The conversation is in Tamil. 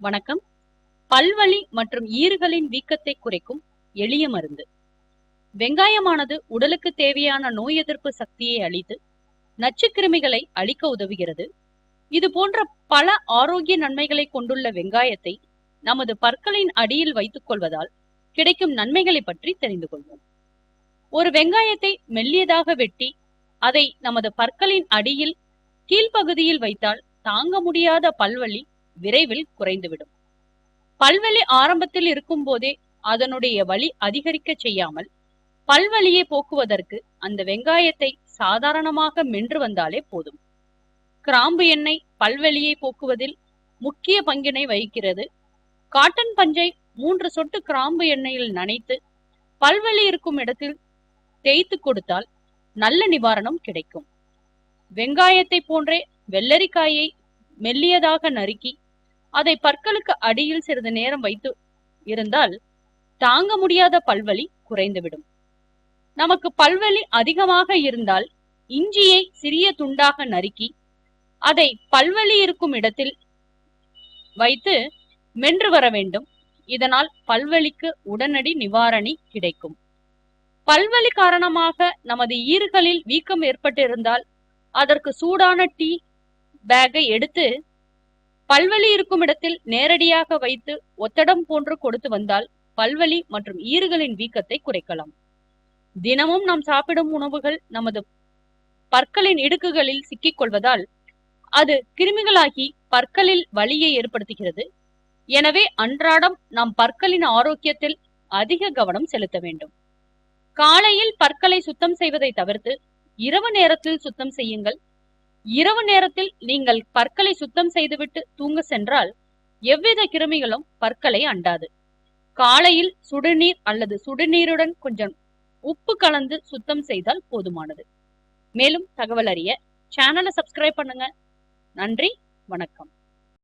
வணக்கம். பல்வலி மற்றும் ஈறுகளின் வீக்கத்தை குறைக்கும் எளிய மருந்து. வெங்காயமானது உடலுக்கு தேவையான நோய் எதிர்ப்பு சக்தியை அளித்து நச்சுக்கிருமிகளை அழிக்க உதவுகிறது. இது போன்ற பல ஆரோக்கிய நன்மைகளை கொண்டுள்ள வெங்காயத்தை நமது பற்களின் அடியில் வைத்துக் கொள்வதால் கிடைக்கும் நன்மைகளை பற்றி தெரிந்து கொள்வோம். ஒரு வெங்காயத்தை மெல்லியதாக வெட்டி அதை நமது பற்களின் அடியில் கீழ்ப்பகுதியில் வைத்தால் தாங்க முடியாத பல்வலி விரைவில் குறைந்துவிடும். பல்வலி ஆரம்பத்தில் இருக்கும் போதே அதனுடைய வலி அதிகரிக்க செய்யாமல் பல்வலியை போக்குவதற்கு அந்த வெங்காயத்தை சாதாரணமாக மென்று வந்தாலே போதும். கிராம்பு எண்ணெய் பல்வலியை போக்குவதில் முக்கிய பங்கினை வகிக்கிறது. காட்டன் பஞ்சை மூன்று சொட்டு கிராம்பு எண்ணெயில் நனைத்து பல்வலி இருக்கும் இடத்தில் தேய்த்து கொடுத்தால் நல்ல நிவாரணம் கிடைக்கும். வெங்காயத்தை போன்றே வெள்ளரிக்காயை மெல்லியதாக நறுக்கி அதை பற்களுக்கு அடியில் சிறிது நேரம் வைத்து இருந்தால் தாங்க முடியாத பல்வலி குறைந்துவிடும். நமக்கு பல்வலி அதிகமாக இருந்தால் இஞ்சியை சிறிய துண்டாக நறுக்கி அதை பல்வலி இருக்கும் இடத்தில் வைத்து மென்று வர வேண்டும். இதனால் பல்வலிக்கு உடனடி நிவாரணி கிடைக்கும். பல்வலி காரணமாக நமது ஈறுகளில் வீக்கம் ஏற்பட்டிருந்தால் அதற்கு சூடான டீ பேக்கை எடுத்து பல்வலி இருக்கும் இடத்தில் நேரடியாக வைத்து ஒத்தடம் போன்று கொடுத்து வந்தால் பல்வலி மற்றும் ஈறுகளின் வீக்கத்தை குறைக்கலாம். தினமும் நாம் சாப்பிடும் உணவுகள் நமது பற்களின் இடுக்குகளில் சிக்கிக் கொள்வதால் அது கிருமிகளாகி பற்களில் வலியை ஏற்படுத்துகிறது. எனவே அன்றாடம் நாம் பற்களின் ஆரோக்கியத்தில் அதிக கவனம் செலுத்த வேண்டும். காலையில் பற்களை சுத்தம் செய்வதை தவிர்த்து இரவு நேரத்தில் சுத்தம் செய்யுங்கள். இரவு நேரத்தில் நீங்கள் பற்களை சுத்தம் செய்துவிட்டு தூங்க சென்றால் எவ்வித கிருமிகளும் பற்களை அண்டாது. காலையில் சுடுநீர் அல்லது சுடுநீருடன் கொஞ்சம் உப்பு கலந்து சுத்தம் செய்தால் போதுமானது. மேலும் தகவல் அறிய சேனலை சப்ஸ்கிரைப் பண்ணுங்க. நன்றி வணக்கம்.